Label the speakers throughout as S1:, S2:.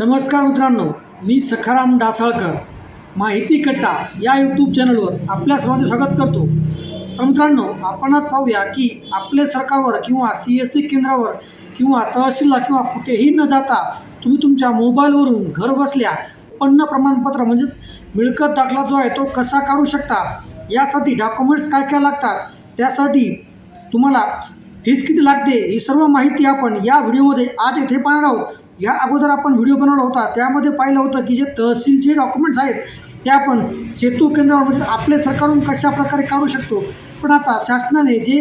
S1: नमस्कार मित्रांनो मी सखाराम डासाळकर माहिती कट्टा या यूट्यूब चॅनलवर आपल्या सर्वांचे स्वागत करतो. तर मित्रांनो आपण आज पाहूया की आपले सरकारवर किंवा सी एस सी केंद्रावर किंवा तहसीलला किंवा कुठेही न जाता तुम्ही तुमच्या मोबाईलवरून घर बसल्या उत्पन्न प्रमाणपत्र म्हणजेच मिळकत दाखला जो आहे तो कसा काढू शकता यासाठी डॉक्युमेंट्स काय काय लागतात त्यासाठी तुम्हाला फीस किती लागते ही सर्व माहिती आपण या व्हिडिओमध्ये आज येथे पाहणार आहोत. या अगोदर आपण व्हिडिओ बनवला होता त्यामध्ये पाहिलं होतं की जे तहसीलचे डॉक्युमेंट्स आहेत ते आपण सेतू केंद्रावर म्हणजे आपले सरकारहून कशा प्रकारे काढू शकतो? पण आता शासनाने जे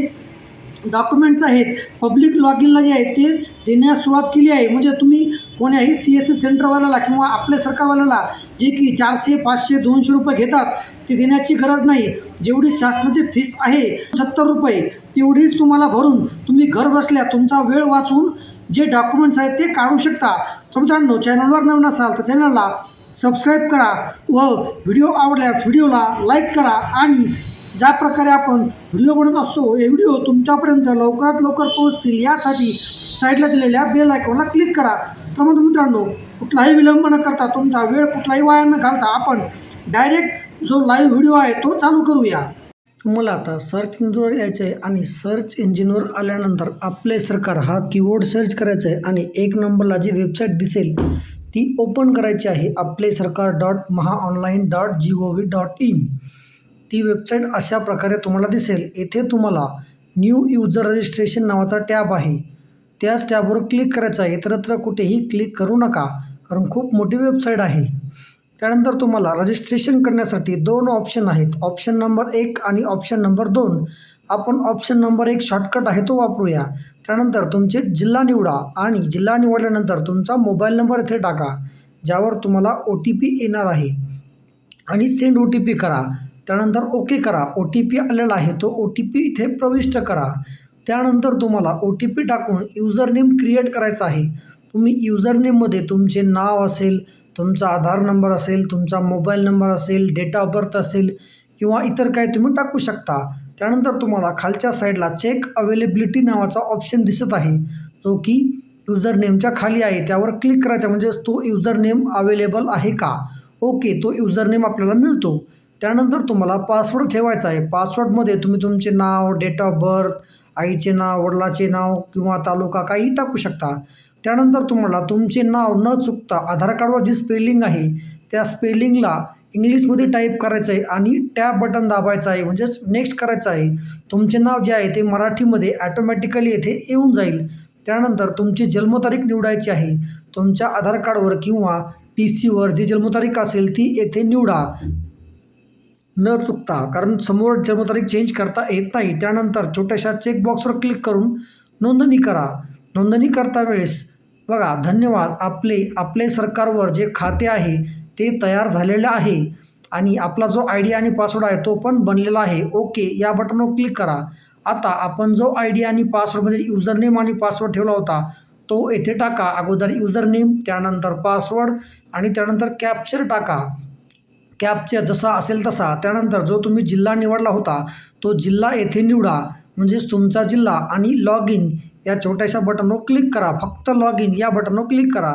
S1: डॉक्युमेंट्स आहेत पब्लिक लॉग इनला जे आहे ते देण्यास सुरुवात केली आहे. म्हणजे तुम्ही कोण्याही सी एस सी सेंटरवाल्याला किंवा आपल्या सरकारवाल्याला जे की चारशे पाचशे दोनशे रुपये घेतात ते देण्याची गरज नाही. जेवढी शासनाची फीस आहे सत्तर रुपये तेवढीच तुम्हाला भरून तुम्ही घर बसल्या तुमचा वेळ वाचून जे डॉक्युमेंट्स आहेत ते काढू शकता. तर मित्रांनो चॅनलवर नवीन असाल तर चॅनलला सबस्क्राईब करा व व्हिडिओ आवडल्यास व्हिडिओला लाईक करा आणि ज्या प्रकारे आपण व्हिडिओ बनवत असतो हे व्हिडिओ तुमच्यापर्यंत लवकरात लवकर पोहोचतील यासाठी साईडला दिलेल्या बेल आयकॉनला क्लिक करा. तर मग मित्रांनो कुठलाही विलंब न करता तुमचा वेळ कुठलाही वाया न घालता आपण डायरेक्ट जो लाईव्ह व्हिडिओ आहे तो चालू करूया. तुम्हाला आता सर्च इंजिनवर यायचं आहे आणि सर्च इंजिनवर आल्यानंतर आपले सरकार हा कीबोर्ड सर्च करायचा आहे आणि एक नंबरला जी वेबसाईट दिसेल ती ओपन करायची आहे आपले सरकार dot Maha online dot G O V dot in ती वेबसाईट अशा प्रकारे तुम्हाला दिसेल. येथे तुम्हाला न्यू युजर रजिस्ट्रेशन नावाचा टॅब आहे. त्याच टॅबवर क्लिक करायचं आहे. इतरत्र कुठेही क्लिक करू नका कारण खूप मोठी वेबसाईट आहे. त्यानंतर तुम्हाला रजिस्ट्रेशन करण्यासाठी दोन ऑप्शन आहेत. ऑप्शन नंबर एक आणि ऑप्शन नंबर दोन. आपण ऑप्शन नंबर एक शॉर्टकट आहे तो वापरूया. त्यानंतर तुमचे जिल्हा निवडा आणि जिल्हा निवडल्यानंतर तुमचा मोबाईल नंबर इथे टाका ज्यावर तुम्हाला ओ टी पी येणार आहे. आणि सेंड ओ टी पी करा. त्यानंतर ओके करा. ओ टी पी आलेला आहे तो ओ टी पी इथे प्रविष्ट करा. त्यानंतर तुम्हाला ओ टी पी टाकून युजर नेम क्रिएट करायचा आहे. तुम्ही युजर नेममध्ये तुमचे नाव असेल तुमचा आधार नंबर असेल तुमचा मोबाईल नंबर असेल डेट ऑफ बर्थ असेल किंवा इतर काही तुम्ही टाकू शकता. त्यानंतर तुम्हाला खालच्या साईडला चेक अवेलेबिलिटी नावाचा ऑप्शन दिसत आहे. जो की युजर नेमच्या खाली आहे. त्यावर क्लिक करायचा म्हणजेच तो युजर नेम अवेलेबल आहे का? ओके तो युजर नेम आपल्याला मिळतो. त्यानंतर तुम्हाला पासवर्ड ठेवायचा आहे. पासवर्डमध्ये तुम्ही तुमचे नाव डेट ऑफ बर्थ आईचे नाव वडिलाचे नाव किंवा तालुका काही टाकू शकता. त्यानंतर तुम्हाला तुमचे नाव न चुकता आधार कार्डवर जी स्पेलिंग आहे त्या स्पेलिंगला इंग्लिशमध्ये टाईप करायचं आहे आणि टॅब बटन दाबायचं आहे. म्हणजेच नेक्स्ट करायचं आहे. तुमचे नाव जे आहे ते मराठीमध्ये ॲटोमॅटिकली येथे येऊन जाईल. त्यानंतर तुमची जन्मतारीख निवडायची आहे. तुमच्या आधार कार्डवर किंवा टी सीवर जी जन्मतारीख असेल ती येथे निवडा. न चुकता कारण समोर जन्मतारीख चेंज करता येत नाही. त्यानंतर छोट्याशा चेकबॉक्सवर क्लिक करून नोंदणी करा. नोंदणी करता वेळेस बघा धन्यवाद. आपले आपले सरकारवर जे खाते आहे ते तयार झालेलं आहे. आणि आपला जो आय डी आणि पासवर्ड आहे तो पण बनलेला आहे. ओके या बटनवर क्लिक करा. आता आपण जो आय डी आणि पासवर्ड म्हणजे युजर नेम आणि पासवर्ड ठेवला होता तो येथे टाका. अगोदर युजर नेम त्यानंतर पासवर्ड आणि त्यानंतर कॅप्चर टाका. कॅबच्या जसा असेल तसा. त्यानंतर जो तुम्ही जिल्हा निवडला होता तो जिल्हा येथे निवडा. म्हणजेच तुमचा जिल्हा आणि लॉग इन या छोट्याशा बटनवर क्लिक करा. फक्त लॉग इन या बटनवर क्लिक करा.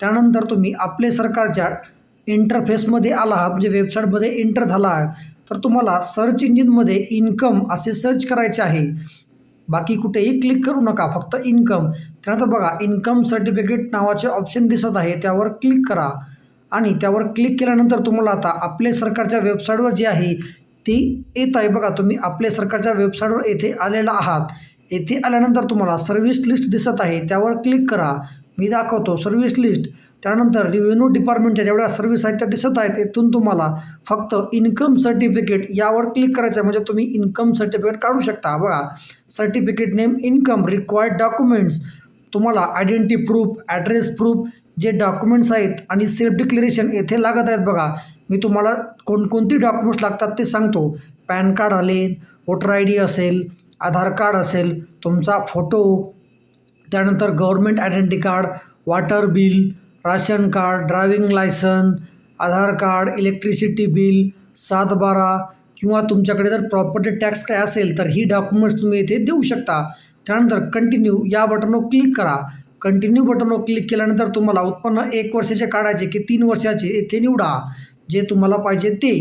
S1: त्यानंतर तुम्ही आपले सरकारच्या इंटरफेसमध्ये आला आहात. म्हणजे वेबसाईटमध्ये एंटर झाला आहात. तर तुम्हाला सर्च इंजिनमध्ये इन्कम असे सर्च करायचे आहे. बाकी कुठेही क्लिक करू नका. फक्त इन्कम त्यानंतर बघा इन्कम सर्टिफिकेट नावाचे ऑप्शन दिसत आहे. त्यावर क्लिक करा. आणि त्यावर क्लिक केल्यानंतर तुम्हाला आता आपले सरकारच्या वेबसाईटवर जी आहे ती येत आहे बघा. तुम्ही आपले सरकारच्या वेबसाईटवर येथे आलेला आहात. येथे आल्यानंतर तुम्हाला सर्व्हिस लिस्ट दिसत आहे. त्यावर क्लिक करा. मी दाखवतो सर्व्हिस लिस्ट त्यानंतर रेव्हेन्यू डिपार्टमेंटच्या जेवढ्या सर्व्हिस आहेत त्या दिसत आहेत. तिथून तुम्हाला फक्त इन्कम सर्टिफिकेट यावर क्लिक करायचं आहे. म्हणजे तुम्ही इन्कम सर्टिफिकेट काढू शकता. बघा. Certificate name income required documents तुम्हाला आयडेंटिटी प्रूफ ॲड्रेस प्रूफ जे डॉक्युमेंट्स आहेत आणि सेल्फ डिक्लेरेशन येथे लागत आहेत बघा मी तुम्हाला कोणकोणती डॉक्युमेंट्स लागतात ते सांगतो. पॅन कार्ड आले वोटर आय डी असेल आधार कार्ड असेल तुमचा फोटो त्यानंतर government identity card water bill ration card driving licence Aadhaar card electricity bill सात बारा किंवा तुमच्याकडे जर प्रॉपर्टी टॅक्स काय असेल तर ही डॉक्युमेंट्स तुम्ही इथे देऊ शकता. त्यानंतर कंटिन्यू या बटनवर क्लिक करा. कंटिन्यू बटनवर क्लिक केल्यानंतर तुम्हाला उत्पन्न एक वर्षाचे काढायचे की तीन वर्षाचे ते निवडा जे तुम्हाला पाहिजे ते.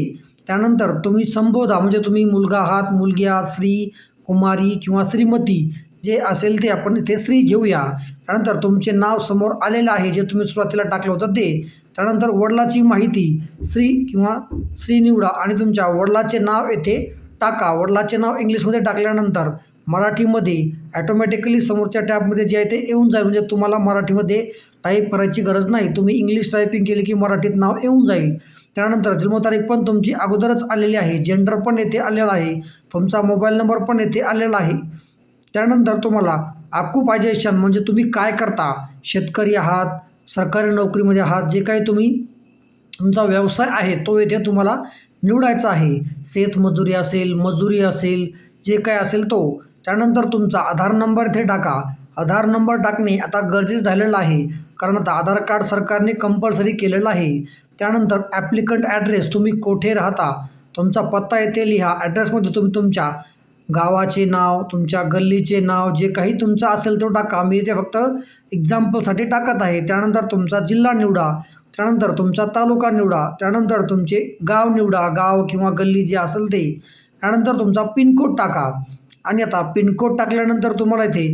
S1: त्यानंतर तुम्ही संबोधा म्हणजे तुम्ही मुलगा आहात मुलगी आहात स्त्री कुमारी किंवा श्रीमती जे असेल ते आपण इथे स्त्री घेऊया. त्यानंतर तुमचे नाव समोर आलेलं आहे जे तुम्ही सुरुवातीला टाकलं होतं ते. त्यानंतर वडिलाची माहिती स्त्री किंवा स्त्री निवडा आणि तुमच्या वडिलाचे नाव येथे टाका. वडिलाचे नाव इंग्लिशमध्ये टाकल्यानंतर मराठीमध्ये ॲटोमॅटिकली समोरच्या टॅबमध्ये जे आहे ते येऊन जाईल. म्हणजे तुम्हाला मराठीमध्ये टाईप करायची गरज नाही. तुम्ही इंग्लिश टायपिंग केली की मराठीत नाव येऊन जाईल. त्यानंतर जन्मतारीख पण तुमची अगोदरच आलेली आहे. जेंडर पण येथे आलेला आहे. तुमचा मोबाईल नंबर पण येथे आलेला आहे. त्यानंतर तुम्हाला आकुपायझेशन म्हणजे तुम्ही काय करता? शेतकरी आहात सरकारी नोकरीमध्ये आहात जे काही तुम्ही तुमचा व्यवसाय आहे तो येथे तुम्हाला निवडायचा आहे. शेतमजुरी असेल मजुरी असेल जे काय असेल तो. त्यानंतर तुमचा आधार नंबर इथे टाका. आधार नंबर टाकणे आता गरजेचं झालेलं आहे. कारण आता आधार कार्ड सरकारने कंपल्सरी केलेलं आहे. त्यानंतर ॲप्लिकंट ॲड्रेस तुम्ही कोठे राहता? तुमचा पत्ता येथे लिहा. ॲड्रेसमध्ये तुम्ही तुमच्या गावाचे नाव तुमच्या गल्लीचे नाव जे काही तुमचं असेल तो टाका. मी ते फक्त एक्झाम्पलसाठी टाकत आहे. त्यानंतर तुमचा जिल्हा निवडा. त्यानंतर तुमचा तालुका निवडा त्यानंतर तुमचे गाव निवडा गाव किंवा गल्ली जे असेल ते. त्यानंतर तुमचा पिनकोड टाका. आणि आता पिनकोड टाकल्यानंतर तुम्हाला इथे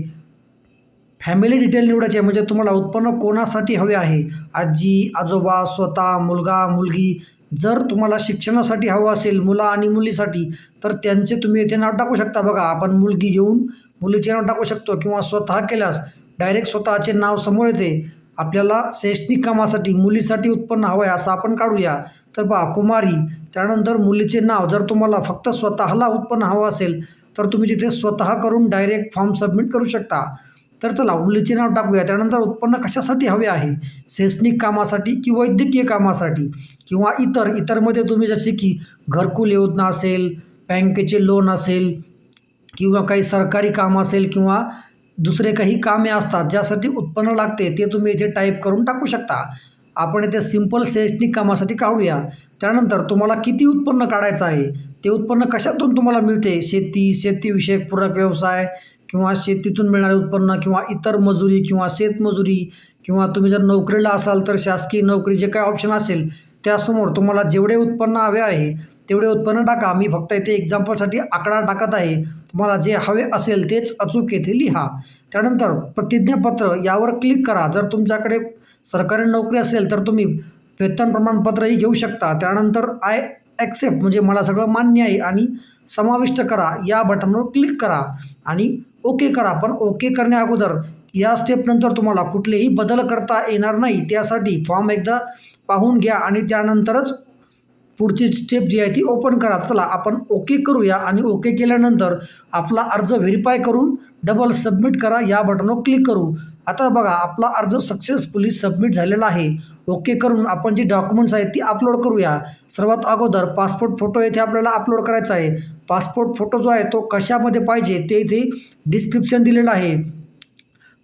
S1: फॅमिली डिटेल निवडायचे म्हणजे तुम्हाला उत्पन्न कोणासाठी हवे आहे? आजी आजोबा स्वतः मुलगा मुलगी. जर तुम्हाला शिक्षणासाठी हवं असेल मुला आणि मुलीसाठी तर त्यांचे तुम्ही इथे नाव टाकू शकता. बघा आपण मुलगी घेऊन मुलीचे नाव टाकू शकतो किंवा स्वतः केल्यास डायरेक्ट स्वतःचे नाव समोर येते. आपल्याला शैक्षणिक कामासाठी मुलीसाठी उत्पन्न हवं आहे असं आपण काढूया. तर बा कुमारी त्यानंतर मुलीचे नाव जर तुम्हाला फक्त स्वतःला उत्पन्न हवं असेल तर तुम्ही तिथे स्वतः करून डायरेक्ट फॉर्म सबमिट करू शकता. तर चला मुलीचे नाव टाकूया. त्यानंतर उत्पन्न कशासाठी हवे आहे? शैक्षणिक कामासाठी की वैद्यकीय कामासाठी? किंवा इतर इतरमध्ये तुम्ही जसे की घरकुल योजना असेल बँकेचे लोन असेल किंवा काही सरकारी काम असेल किंवा दुसरे काही कामे असतात ज्यासाठी उत्पन्न लागते ते तुम्ही इथे टाईप करून टाकू शकता. आपण इथे सिंपल शैक्षणिक कामासाठी काढूया. त्यानंतर तुम्हाला किती उत्पन्न काढायचं आहे? ते उत्पन्न कशातून तुम्हाला मिळते? शेती शेतीविषयक पूरक व्यवसाय किंवा शेतीतून मिळणारे उत्पन्न किंवा इतर मजुरी किंवा शेतमजुरी किंवा तुम्ही जर नोकरीला असाल तर शासकीय नोकरी जे काही ऑप्शन असेल त्यासमोर तुम्हाला जेवढे उत्पन्न हवे आहे तेवढे उत्पन्न टाका. मी फक्त इथे एक्झाम्पलसाठी आकडा टाकत आहे. तुम्हाला जे हवे असेल तेच अचूक येथे लिहा. त्यानंतर प्रतिज्ञापत्र यावर क्लिक करा. जर तुमच्याकडे सरकारी नोकरी असेल तर तुम्ही वेतन प्रमाणपत्रही घेऊ शकता. त्यानंतर आय ॲक्सेप्ट म्हणजे मला सगळं मान्य आहे आणि समाविष्ट करा. या बटनवर क्लिक करा आणि ओके करा. पण ओके करण्या अगोदर या स्टेपनंतर तुम्हाला कुठलेही बदल करता येणार नाही. त्यासाठी फॉर्म एकदा पाहून घ्या आणि त्यानंतरच पुढची स्टेप जी आहे ती ओपन करा. चला आपण ओके करूया आणि ओके केल्यानंतर आपला अर्ज व्हेरीफाय करून डबल सबमिट करा. या बटनवर क्लिक करू. आता बघा आपला अर्ज सक्सेसफुली सबमिट झालेला आहे. ओके करून आपण जी डॉक्युमेंट्स आहेत ती अपलोड करूया. सर्वात अगोदर पासपोर्ट फोटो येथे आपल्याला अपलोड करायचा आहे. पासपोर्ट फोटो जो आहे तो कशामध्ये पाहिजे ते इथे डिस्क्रिप्शन दिलेलं आहे.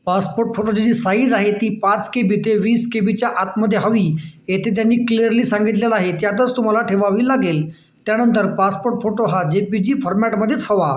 S1: पासपोर्ट फोटोची जी साईज आहे ती पाच के बी ते वीस के बीच्या आतमध्ये हवी येथे त्यांनी क्लिअरली सांगितलेलं आहे. त्यातच तुम्हाला ठेवावी लागेल. त्यानंतर पासपोर्ट फोटो हा जे पी जी फॉर्मॅटमध्येच हवा.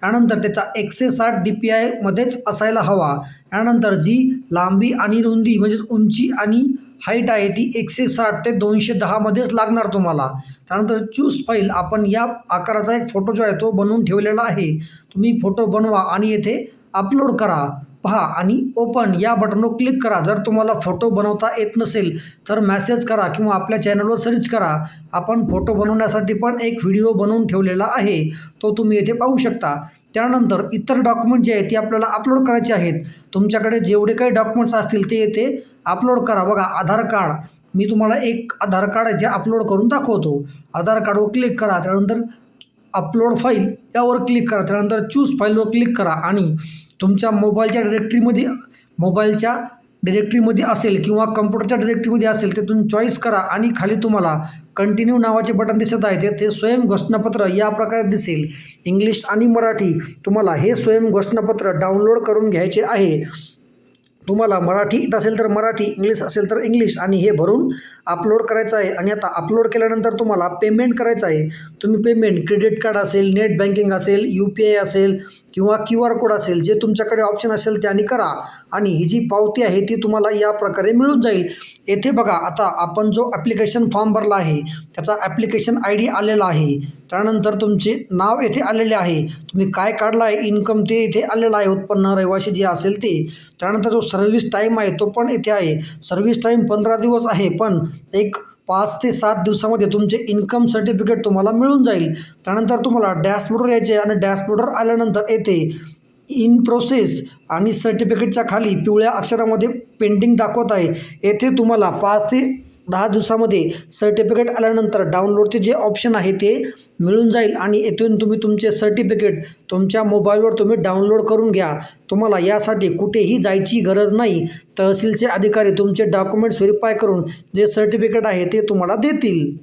S1: त्यानंतर त्याचा एकशे साठ डी पी आयमध्येच असायला हवा. त्यानंतर जी लांबी आणि रुंदी म्हणजेच उंची आणि हाईट आहे ती एकशे साठ ते दोनशे दहामध्येच लागणार तुम्हाला. त्यानंतर चूज फाईल आपण या आकाराचा एक फोटो जो आहे तो बनवून ठेवलेला आहे. तुम्ही फोटो बनवा आणि येथे अपलोड करा. पहा आणि ओपन या बटनवर क्लिक करा. जर तुम्हाला फोटो बनवता येत नसेल तर मॅसेज करा किंवा आपल्या चॅनलवर सर्च करा. आपण फोटो बनवण्यासाठी पण एक व्हिडिओ बनवून ठेवलेला आहे. तो तुम्ही येथे पाहू शकता. त्यानंतर इतर डॉक्युमेंट जे आहेत ते आपल्याला अपलोड करायचे आहेत. तुमच्याकडे जेवढे काही डॉक्युमेंट्स असतील ते येथे अपलोड करा. बघा आधार कार्ड. मी तुम्हाला एक आधार कार्ड इथे अपलोड करून दाखवतो. आधार कार्डवर क्लिक करा. त्यानंतर अपलोड फाईल यावर क्लिक करा. त्यानंतर चूज फाईलवर क्लिक करा. आणि तुमच्या मोबाईलच्या डिरेक्टरीमध्ये मोबाईलच्या डिरेक्टरीमध्ये असेल किंवा कम्प्युटरच्या डिरेक्टरीमध्ये असेल ते तुम्ही चॉईस करा आणि खाली तुम्हाला कंटिन्यू नावाचे बटन दिसत आहे ते स्वयं घोषणापत्र या प्रकारे दिसेल. इंग्लिश आणि मराठी तुम्हाला हे स्वयं घोषणापत्र डाउनलोड करून घ्यायचे आहे. तुम्हाला मराठी येत असेल तर मराठी इंग्लिश असेल तर इंग्लिश आणि हे भरून अपलोड करायचं आहे. आणि आता अपलोड केल्यानंतर तुम्हाला पेमेंट करायचं आहे. तुम्ही पेमेंट क्रेडिट कार्ड असेल नेट बँकिंग असेल यू पी आय असेल किंवा क्यू आर कोड असेल जे तुमच्याकडे ऑप्शन असेल त्याने करा. आणि ही जी पावती आहे ती तुम्हाला या प्रकारे मिळून जाईल. येथे बघा आता आपण जो ॲप्लिकेशन फॉर्म भरला आहे त्याचा ॲप्लिकेशन आय डी आलेला आहे. त्यानंतर तुमचे नाव येथे आलेले आहे. तुम्ही काय काढला आहे इन्कम ते इथे आलेलं आहे उत्पन्न रहिवाशी जे असेल ते. त्यानंतर जो सर्व्हिस टाईम आहे तो पण इथे आहे. सर्व्हिस टाईम पंधरा दिवस आहे पण एक पाच ते सात दिवसामध्ये तुमचे इन्कम सर्टिफिकेट तुम्हाला मिळून जाईल. त्यानंतर तुम्हाला डॅशबोर्डवर यायचे आणि डॅशबोर्डवर आल्यानंतर येथे इन प्रोसेस आणि सर्टिफिकेटच्या खाली पिवळ्या अक्षरामध्ये पेंडिंग दाखवत आहे. येथे तुम्हाला पाच ते दहा दिवसामध्ये सर्टिफिकेट आल्यानंतर डाउनलोडचे जे ऑप्शन आहे ते मिळून जाईल आणि येथून तुम्ही तुमचे सर्टिफिकेट तुमच्या मोबाईलवर तुम्ही डाउनलोड करून घ्या. तुम्हाला यासाठी कुठेही जायची गरज नाही. तहसीलचे अधिकारी तुमचे डॉक्युमेंट्स व्हेरीफाय करून जे सर्टिफिकेट आहे ते तुम्हाला देतील.